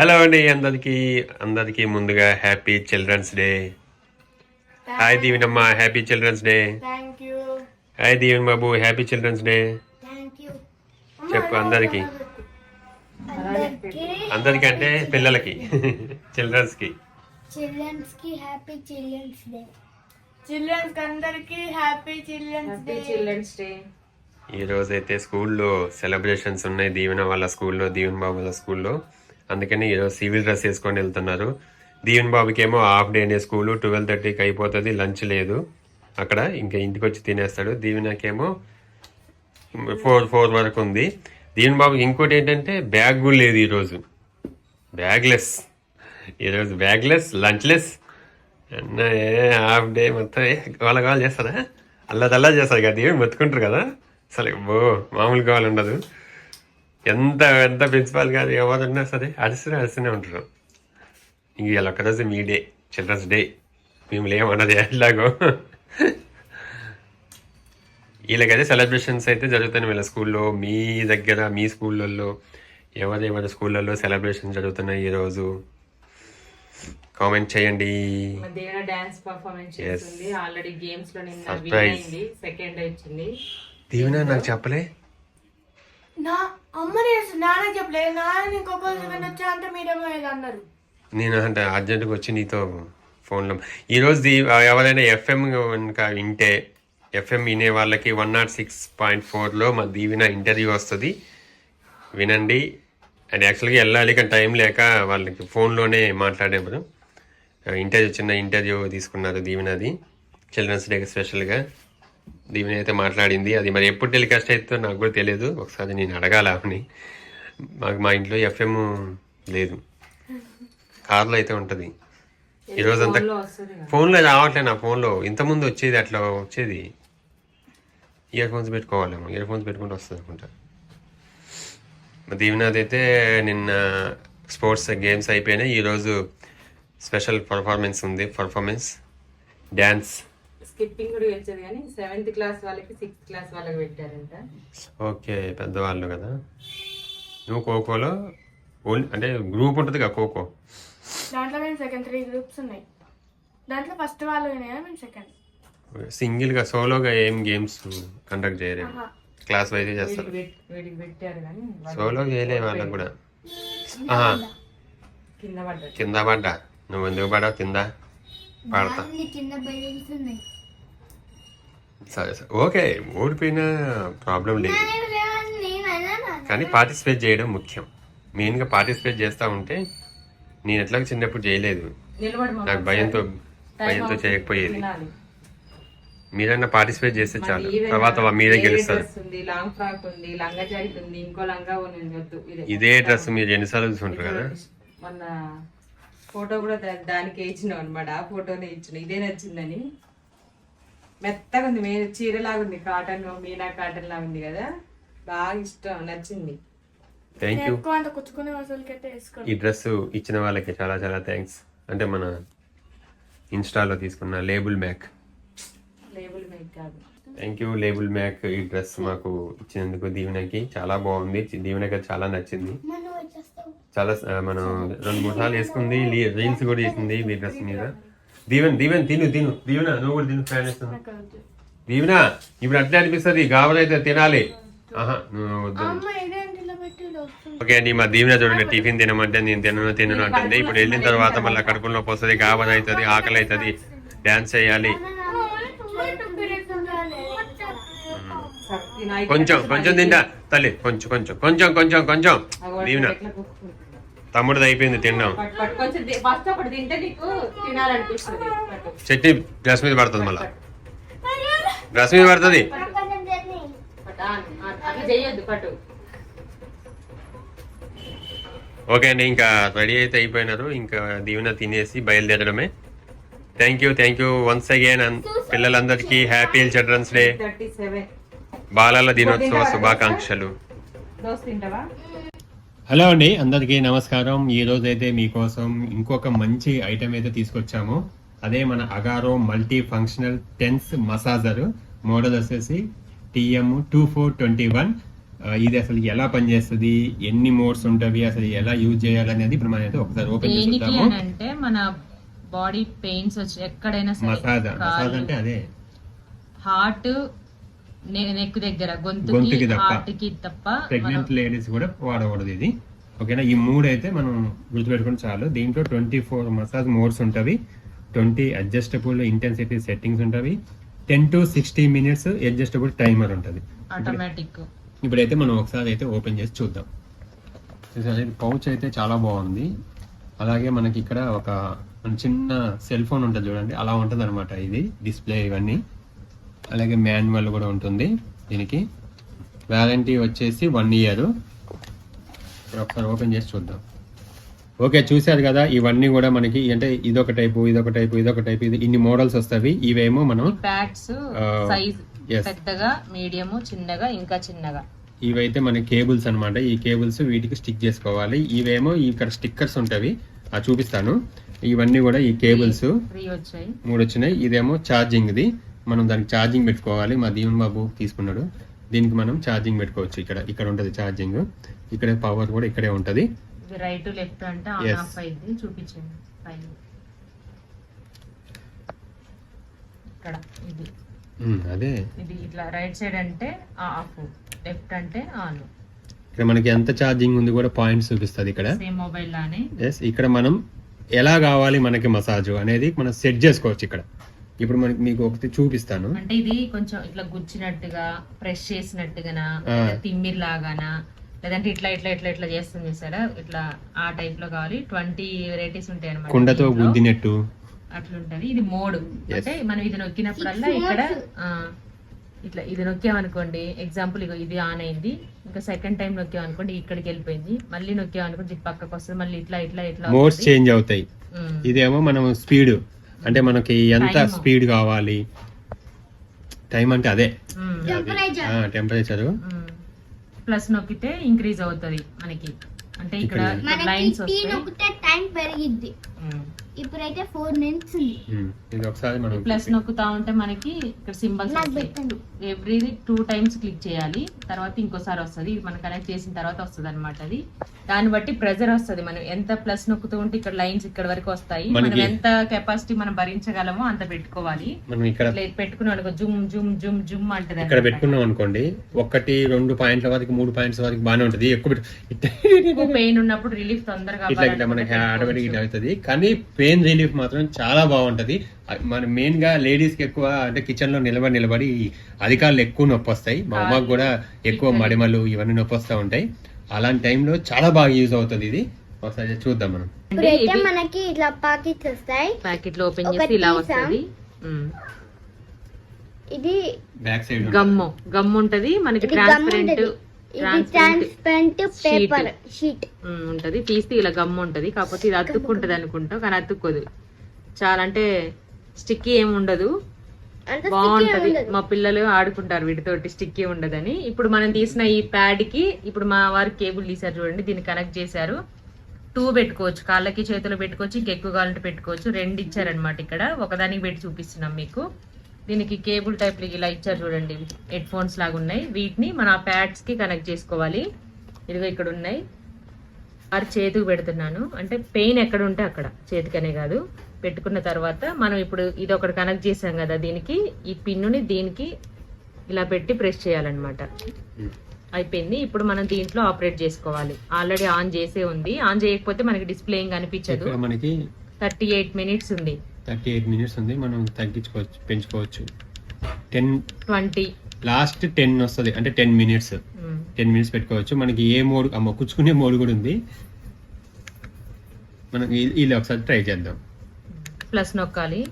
Hello అండి అందరికి అందరికి ముందుగా happy children's day hi దీవెనమ్మ happy children's day hi Deeven బాబు హ్యాపీ చిల్డ్రన్స్ డే చెప్పు అందరికి అందరికి అంటే పిల్లలకి చిల్డ్రన్స్కి చిల్డ్రన్స్కి హ్యాపీ చిల్డ్రన్స్ డే చిల్డ్రన్స్కి అందరికి happy children's day children's day ఈ రోజు అయితే స్కూల్లో సెలబ్రేషన్స్ ఉన్నాయి దీవెన వాళ్ళ స్కూల్లో దీవెన్ బాబు వాళ్ళ స్కూల్లో. అందుకని ఈరోజు సివిల్ డ్రెస్ వేసుకొని వెళ్తున్నారు. దీవెన్ బాబుకి ఏమో హాఫ్ డేనే స్కూలు ట్వెల్వ్ థర్టీకి అయిపోతుంది లంచ్ లేదు. అక్కడ ఇంకా ఇంటికి వచ్చి తినేస్తాడు. దీవెనకేమో ఫోర్ ఫోర్ వరకు ఉంది దీవెన్ బాబుకి ఇంకోటి ఏంటంటే బ్యాగ్ కూడా లేదు ఈరోజు. బ్యాగ్లెస్. ఈరోజు బ్యాగ్లెస్ లంచ్లెస్. అన్న హాఫ్ డే మొత్తం వాళ్ళ కావాలి చేస్తారా? అల్లదల్లా చేస్తారు కదా దీవెన్ మొత్తుకుంటారు కదా? అసలు బో మామూలు కావాలి ఉండదు. ఎంత ఎంత ప్రిన్సిపాల్ గారు ఎవరున్నా సరే అరిసినే అరిసినే ఉంటారు. ఇంక ఇలా ఒక్కరోజు మీ డే చిల్డ్రన్స్ డే మిమ్మల్ని ఏమన్నది ఎట్లాగో వీళ్ళకైతే సెలబ్రేషన్స్ అయితే జరుగుతున్నాయి వీళ్ళ స్కూల్లో. మీ దగ్గర మీ స్కూళ్ళల్లో ఎవరెవరి స్కూళ్ళల్లో సెలబ్రేషన్ జరుగుతున్నాయి ఈరోజు? కామెంట్ చేయండి. డాన్స్ పర్ఫార్మెన్స్ ఆల్రెడీ గేమ్స్లో సెకండ్ వచ్చింది. దీవెన నాకు చెప్పలే? నా అమ్మని నాన్న చెప్పలేదు నాన్న ఇంకొక వచ్చా అంటే మీరేమో అన్నారు. నేను అంటే అర్జెంటుగా వచ్చి నీతో ఫోన్లో ఈరోజు ఎవరైనా ఎఫ్ఎం కనుక వింటే ఎఫ్ఎం వినే వాళ్ళకి వన్ నాట్ సిక్స్ పాయింట్ ఫోర్లో మా దీవిన ఇంటర్వ్యూ వస్తుంది. వినండి. అండ్ యాక్చువల్గా వెళ్ళాలి కానీ టైం లేక వాళ్ళకి ఫోన్లోనే మాట్లాడేప్పుడు. ఇంటర్వ్యూ చిన్న ఇంటర్వ్యూ తీసుకున్నారు దీవినది. చిల్డ్రన్స్ డేకి స్పెషల్గా దీవెన అయితే మాట్లాడింది. అది మరి ఎప్పుడు టెలికాస్ట్ అవుతుందో నాకు కూడా తెలియదు ఒకసారి నేను అడగాల మాకు మా ఇంట్లో ఎఫ్ఎం లేదు. కార్లో అయితే ఉంటుంది. ఈరోజు అంతా ఫోన్లో రావట్లే నా ఫోన్లో. ఇంతకుముందు వచ్చేది అట్లా వచ్చేది. ఇయర్ ఫోన్స్ పెట్టుకోవాలేమో. ఇయర్ ఫోన్స్ పెట్టుకుంటూ వస్తుంది అనుకుంటా. దీవెనాథ్ అయితే నిన్న స్పోర్ట్స్ గేమ్స్ అయిపోయినాయి. ఈరోజు స్పెషల్ పర్ఫార్మెన్స్ ఉంది. పర్ఫార్మెన్స్ డ్యాన్స్ స్కిప్పింగ్ కూడా వచ్చేది కానీ సెవెంత్ క్లాస్ వాళ్ళకి సిక్స్త్ క్లాస్ వాళ్ళకి పెట్టారంట. ఓకే పెద్దవాళ్ళు కదా. నువ్వు ఖోఖోలో అంటే గ్రూప్ ఉంటుంది కదా ఖోఖో దాంట్లో మేము సెకండ్ త్రీ గ్రూప్స్ ఉన్నాయి. దాంట్లో ఫస్ట్ వాళ్ళు వినాయా మేము సెకండ్? సింగిల్గా సోలోగా ఏం గేమ్స్ కండక్ట్ చేయలేము క్లాస్ వైజ్ చేస్తారు. పెట్టారు కానీ సోలో చేయలే వాళ్ళకి కూడా. కింద పడ్డా? నువ్వు ఎందుకు పడావు కింద పడతా. కింద సరే సరే. ఓకే ఓడిపోయినా ప్రాబ్లం లేదు. కానీ పార్టిసిపేట్ చేయడం ముఖ్యం. మెయిన్గా పార్టిసిపేట్ చేస్తూ ఉంటే నేను ఎట్లా చిన్నప్పుడు చేయలేదు. నాకు భయంతో భయంతో. చేయకపోయేది. మీరన్నా పార్టిసిపేట్ చేస్తే చాలు. తర్వాత మీరే గెలుస్తారు. డ్రెస్ ఉంది లాంగ్ ఫ్రాక్ ఉంది లంగా జాకెట్ ఉంది ఇంకో లంగా ఉంది వద్దు ఇదే. ఇదే డ్రెస్ మీరు ఎన్నిసార్లు చూసుకుంటారు కదా? మొన్న ఫోటో కూడా దానికే ఇచ్చినాం అనమాట ఆ ఫోటోనే ఇచ్చిన. ఇదే నచ్చిందని. మెత్తగా ఉంది మే చీరలాగా ఉంది కాటన్ మీనా కాటన్ లాగా ఉంది కదా. బాగా ఇష్టం నచ్చింది. థ్యాంక్ యూ ఎక్కువ అంత కుచ్చుకునే వసూలకైతే వేసుకోండి ఈ డ్రెస్ ఇచ్చిన వాళ్ళకి చాలా చాలా థ్యాంక్స్ అంటే మన ఇన్స్టాలో తీసుకున్న లేబుల్ మ్యాక్ లేబుల్ మేక్ కాదు. థ్యాంక్ యూ లేబుల్ మ్యాక్ ఈ డ్రెస్ మాకు ఇచ్చినందుకు దీవెనకి చాలా బాగుంది. దీవెనకి చాలా నచ్చింది. చాలా మనం రెండు మూడు సార్లు వేసుకుంది లీ- రీల్స్ కూడా చేసింది మీ డ్రెస్ మీద. దీవెన్ దీవెన్ తిను తిను దీవెన నువ్వు కూడా తిను ఫ్యాన్ వేస్తున్నావు దీవెన ఇప్పుడు అట్లే అనిపిస్తుంది గాబరైతే తినాలి ఆహా వద్దు ఓకే అండి మా దీవెన చూడండి టిఫిన్ తినమంటే నేను తినను తినను అంటుంది ఇప్పుడు వెళ్ళిన తర్వాత మళ్ళీ కడుపులో నొప్పి వస్తుంది గాబర్ అవుతుంది ఆకలి అవుతుంది డ్యాన్స్ చేయాలి కొంచెం కొంచెం తింటా తల్లి కొంచెం కొంచెం కొంచెం కొంచెం కొంచెం దీవెన. తమ్ముడిది అయిపోయింది తిన్నాం. చట్నీ డ్రెస్ మీద పడుతుంది మళ్ళీ. డ్రెస్ మీద పడుతుంది. ఓకే అండి ఇంకా రెడీ అయితే అయిపోయినారు. ఇంకా దీవెన తినేసి బయలుదేరడమే. Thank you thank you once again పిల్లలందరికీ హ్యాపీ చిల్డ్రన్స్ డే బాలల దినోత్సవ శుభాకాంక్షలు. హలో అండి అందరికీ నమస్కారం. ఈ రోజు అయితే మీకోసం ఇంకొక మంచి ఐటెం అయితే తీసుకొచ్చాము. అదే మన Agaro multi functional TENS massager model వచ్చేసి TM two four twenty one ఇది అసలు ఎలా పనిచేస్తుంది? ఎన్ని మోడ్స్ ఉంటవి? అసలు ఎలా యూజ్ చేయాలి అనేది ఇప్పుడు మనం అయితే ఒకసారి ఓపెన్ అని అంటే మన బాడీ పెయిన్స్ వచ్చి ఎక్కడైనా మసాజ్ మసాజ్ అంటే అదే. హార్ట్ నెక్ దగ్గర గొంతుకి గొంతుకి తప్ప. ప్రెగ్నెంట్ లేడీస్ కూడా వాడకూడదు ఇది. ఓకేనా? ఈ మూడు అయితే మనం గుర్తుపెట్టుకుని చాలు. దీంట్లో ట్వంటీ ఫోర్ మసాజ్ మోడ్స్ ఉంటవి twenty adjustable intensity settings ఉంటవి ten to sixty minutes adjustable timer ఉంటుంది. ఆటోమేటిక్ ఇప్పుడైతే మనం ఒకసారి అయితే ఓపెన్ చేసి చూద్దాం. పౌచ్ అయితే చాలా బాగుంది. అలాగే మనకి ఇక్కడ ఒక చిన్న సెల్ ఫోన్ ఉంటుంది చూడండి. అలా ఉంటుంది అనమాట ఇది డిస్ప్లే ఇవన్నీ. అలాగే మాన్యువల్ కూడా ఉంటుంది దీనికి. వ్యారంటీ వచ్చేసి వన్ ఇయర్ ఒకసారి ఓపెన్ చేసి చూద్దాం. ఓకే చూశారు కదా ఇవన్నీ కూడా మనకి అంటే ఇదొక టైపు ఇదొక టైపు ఇదొక టైపు ఇది ఇన్ని మోడల్స్ వస్తాయి. ఇవేమో మనం ప్యాడ్స్ ఆ, సైజ్ yes. పెద్దగా మీడియం చిన్నగా ఇంకా చిన్నగా. ఇవైతే మన కేబుల్స్ అన్నమాట. ఈ కేబుల్స్ వీటికి స్టిక్ చేసుకోవాలి. ఇవేమో ఇక్కడ స్టిక్కర్స్ ఉంటాయి. చూపిస్తాను. ఇవన్నీ కూడా ఈ కేబుల్స్ మూడు వచ్చినాయి. ఇదేమో ఛార్జింగ్ ది మనం దానికి ఛార్జింగ్ పెట్టుకోవాలి. మా దీవెన్ బాబు తీసుకున్నాడు. దీనికి మనం ఛార్జింగ్ పెట్టుకోవచ్చు. ఇక్కడ ఇక్కడ ఉంటుంది ఛార్జింగ్ ఇక్కడ పవర్ కూడా ఇక్కడే ఉంటది. ఇది రైట్ లెఫ్ట్ అంటే ఆన్ Yes. ఆఫ్ అయింది. చూపించండి. పైన ఇక్కడ ఇది. ఉమ్, అదే. ఇది ఇట్లా రైట్ సైడ్ అంటే ఆఫ్ లెఫ్ట్ అంటే ఆన్ ఇక్కడ మనకి ఎంత ఛార్జింగ్ ఉంది కూడా పాయింట్స్ చూపిస్తుంది ఇక్కడ. మొబైల్ లానే. ఎస్ ఇక్కడ మనం ఎలా కావాలి మనకి మసాజ్ అనేది మనం సెట్ చేసుకోవచ్చు ఇక్కడ. ఇప్పుడు మనకి మీకు ఒకటి చూపిస్తాను. అంటే ఇది కొంచెం ఇట్లా గుచ్చినట్టుగా ప్రెస్ చేసినట్టుగా ఆ. తిమ్మిర్ లాగానా లేదంటే ఇట్లా ఇట్లా ఇట్లా ఇట్లా చేస్తుంది చూసారా? ఇట్లా ఆ టైప్లో కావాలి. ట్వంటీ వెరైటీస్ ఉంటాయి అనమాట కుండతో గుద్దినట్టు. అట్లుంటది. ఇది మోడ్. అంటే మనం ఇది నొక్కినప్పుడల్లా ఇక్కడ ఆ, ఇట్లా ఇది నొక్కామనుకోండి ఎగ్జాంపుల్ ఇగో ఇది ఆన్ అయింది. ఇంకా సెకండ్ టైం నొక్కామనుకోండి ఇక్కడికి వెళ్ళిపోయింది. మళ్ళీ నొక్కామనుకోండి ఇది పక్కకు వస్తుంది మళ్ళీ ఇట్లా ఇట్లా ఇట్లా మోడ్స్. చేంజ్ అవుతాయి. ఇదేమో మనం స్పీడ్ అంటే మనకి ఎంత. స్పీడ్ కావాలి? టైం అంటే అదే. టెంపరేచర్ ప్లస్ నొక్కితే ఇంక్రీజ్ అవుతుంది మనకి. అంటే ఇక్కడ లైన్స్ వస్తాయి. నొక్కితే టైం పెరిగిద్ది. ఉమ్. ఇప్పుడైతే ఫోర్ మినిట్స్ ఉంది. ఇది ఒకసారి మనం ప్లస్ నొక్కుతా ఉంటే మనకి ఇక్కడ symbols. Every two times click చేయాలి. తర్వాత ఇంకోసారి వస్తుంది. ఇది మనం కనెక్ట్ చేసిన తర్వాత వస్తుంది అనమాట అది. దాన్ని బట్టి ప్రెజర్ వస్తుంది. మనం ఎంత ప్లస్ నొక్కుతూ ఉంటే ఇక్కడ లైన్స్ ఇక్కడ వరకు వస్తాయి. మనం ఎంత కెపాసిటీ మనం భరించగలమో అంత పెట్టుకోవాలి. మనం ఇక్కడ పెట్టుకున్నాం అనుకో జుమ్ జుమ్ జుమ్ జుమ్ అంటది ఇక్కడ పెట్టుకున్నాం అనుకోండి ఒకటి రెండు పాయింట్ల వరకు మూడు పాయింట్స్ వరకు బాగానే ఉంటది. ఎక్కువ పెయిన్ ఉన్నప్పుడు రిలీఫ్ తొందరగా ఇట్లా మనకి ఆటోమేటిక్ ఇట్లా అవుతుంది. కానీ పెయిన్ రిలీఫ్ మాత్రం చాలా బాగుంటది. మన మెయిన్గా లేడీస్కి ఎక్కువ అంటే కిచెన్లో నిలబడి నిలబడి అధికారులు ఎక్కువ నొప్పి వస్తాయి మా అమ్మకు కూడా ఎక్కువ మడిమలు ఇవన్నీ నొప్పి వస్తూ ఉంటాయి. అలాంటి టైంలో చాలా బాగా యూజ్ అవుతుంది ఇది. ఒకసారి చూద్దాం మనం. ఇప్పుడైతే మనకి ఇట్లా పాకెట్స్ వస్తాయి. ప్యాకెట్లో ఓపెన్ చేసి ఇలా. వస్తుంది. ఇది బ్యాక్ సైడ్ గమ్ము. గమ్ ఉంటది. మనకి ట్రాన్స్పరెంట్ పేపర్ షీట్ ఉంటది. తీస్తే ఇలా గమ్ ఉంటది. కాకపోతే ఇది అతుక్కుంటది అనుకుంటా కానీ అతుక్కోదు. చాలా అంటే స్టిక్కీ ఏమి ఉండదు. బాగుంటది. మా పిల్లలు ఆడుకుంటారు వీటితోటి స్టిక్కీ ఉండదని. ఇప్పుడు మనం తీసిన ఈ ప్యాడ్కి ఇప్పుడు మా వారు కేబుల్ తీసారు చూడండి దీన్ని కనెక్ట్ చేశారు. టూ పెట్టుకోవచ్చు. కాళ్ళకి చేతులు పెట్టుకోవచ్చు ఇంకెక్కువ కావాలంటే పెట్టుకోవచ్చు. రెండు ఇచ్చారనమాట ఇక్కడ. ఒకదానికి పెట్టి చూపిస్తున్నాం మీకు. దీనికి కేబుల్ టైప్ ఇలా ఇచ్చారు చూడండి. హెడ్ ఫోన్స్ లాగా ఉన్నాయి. వీటిని మన ఆ ప్యాడ్స్కి కనెక్ట్ చేసుకోవాలి. ఇదిగో ఇక్కడ ఉన్నాయి. వారి చేతికి పెడుతున్నాను. అంటే పెయిన్ ఎక్కడ ఉంటే అక్కడ. చేతికనే కాదు. పెట్టుకున్న తర్వాత మనం ఇప్పుడు ఇది ఒకటి కనెక్ట్ చేసాం కదా దీనికి. ఈ పిన్నుని దీనికి ఇలా పెట్టి ప్రెస్ చేయాలన్నమాట. అయిపోయింది. ఇప్పుడు మనం దీంట్లో ఆపరేట్ చేసుకోవాలి. ఆల్రెడీ ఆన్ చేసే ఉంది. ఆన్ చేయకపోతే మనకి డిస్ప్లే ఏం కనిపించదు. మనకి థర్టీ ఎయిట్ మినిట్స్ ఉంది. థర్టీ ఎయిట్ మినిట్స్ ఉంది మనం తగ్గించుకోవచ్చు పెంచుకోవచ్చు. Ten twenty. లాస్ట్ టెన్ వస్తుంది అంటే టెన్ మినిట్స్. టెన్ మినిట్స్ పెట్టుకోవచ్చు. మనకి ఏ మోడ్ అమ్మ కూర్చుకునే మోడ్ కూడా ఉంది. మనం ఇలా ఒకసారి ట్రై చేద్దాం. ప్లస్ నొక్కాలి.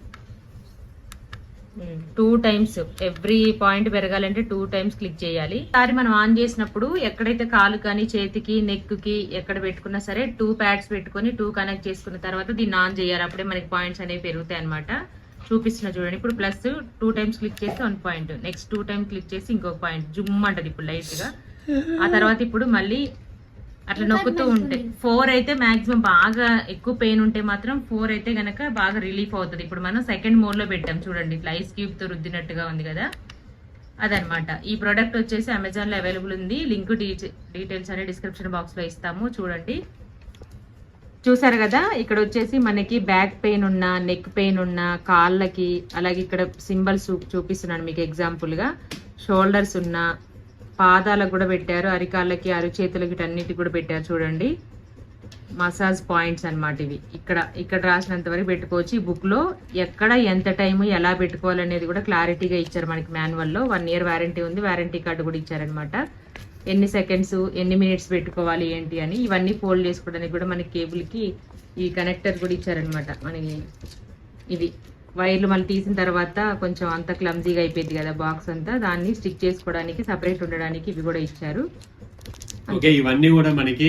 టూ టైమ్స్ ఎవ్రీ పాయింట్ పెరగాలంటే టూ టైమ్స్ క్లిక్ చేయాలి. సారి మనం ఆన్ చేసినప్పుడు ఎక్కడైతే కాలు కానీ చేతికి నెక్కి ఎక్కడ పెట్టుకున్నా సరే టూ ప్యాడ్స్ పెట్టుకొని టూ కనెక్ట్ చేసుకున్న తర్వాత దీన్ని ఆన్ చేయాలి. అప్పుడే మనకి పాయింట్స్ అనేవి పెరుగుతాయి అనమాట చూపిస్తున్నా చూడండి. ఇప్పుడు ప్లస్ టూ టైమ్స్ క్లిక్ చేసి one point. Next two times click చేసి ఇంకొక పాయింట్. జుమ్ అంటది ఇప్పుడు లైట్గా ఆ తర్వాత ఇప్పుడు మళ్ళీ అట్లా నొక్కుతూ ఉంటే. ఫోర్ అయితే మాక్సిమం బాగా ఎక్కువ పెయిన్ ఉంటే మాత్రం ఫోర్ అయితే గనక బాగా రిలీఫ్ అవుతుంది. ఇప్పుడు మనం సెకండ్ మోడ్లో పెట్టాం చూడండి. ఇట్లా ఐస్ క్యూబ్తో రుద్దినట్టుగా ఉంది కదా. అదనమాట ఈ ప్రోడక్ట్ వచ్చేసి అమెజాన్లో అవైలబుల్ ఉంది. లింక్ డీటెయిల్స్ అనే డిస్క్రిప్షన్ బాక్స్లో ఇస్తాము. చూడండి. చూసారు కదా? ఇక్కడ వచ్చేసి మనకి బ్యాక్ పెయిన్ ఉన్న నెక్ పెయిన్ ఉన్న కాళ్ళకి అలాగే ఇక్కడ సింబల్స్ చూపిస్తున్నాను మీకు ఎగ్జాంపుల్గా. షోల్డర్స్ ఉన్న పాదాలకు కూడా పెట్టారు అరికాళ్ళకి అరిచేతులకి అన్నిటికి కూడా పెట్టారు చూడండి. మసాజ్ పాయింట్స్ అనమాట ఇవి. ఇక్కడ ఇక్కడ రాసినంత వరకు పెట్టుకోవచ్చు. ఈ బుక్లో ఎక్కడ ఎంత టైము ఎలా పెట్టుకోవాలనేది కూడా క్లారిటీగా ఇచ్చారు మనకి మాన్యువల్లో వన్ ఇయర్ వారంటీ ఉంది వారంటీ కార్డు కూడా ఇచ్చారనమాట ఎన్ని సెకండ్స్ ఎన్ని మినిట్స్ పెట్టుకోవాలి ఏంటి అని ఇవన్నీ ఫోల్డ్ చేసుకోవడానికి కూడా మనకి కేబుల్కి ఈ కనెక్టర్ కూడా ఇచ్చారనమాట మనకి ఇది. వైర్లు మళ్ళీ తీసిన తర్వాత కొంచెం అంత క్లమ్జీగా అయిపోయింది కదా బాక్స్ అంతా. దాన్ని స్టిక్ చేసుకోవడానికి సపరేట్ ఉండడానికి ఇవి కూడా ఇచ్చారు. ఓకే ఇవన్నీ కూడా మనకి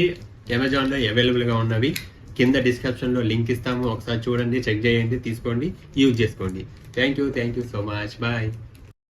అమెజాన్ అవైలబుల్గా అవైలబుల్గా ఉన్నవి. కింద డిస్క్రిప్షన్లో లింక్ ఇస్తాము. ఒకసారి చూడండి చెక్ చేయండి తీసుకోండి యూజ్ చేసుకోండి. Thank you thank you so much. Bye.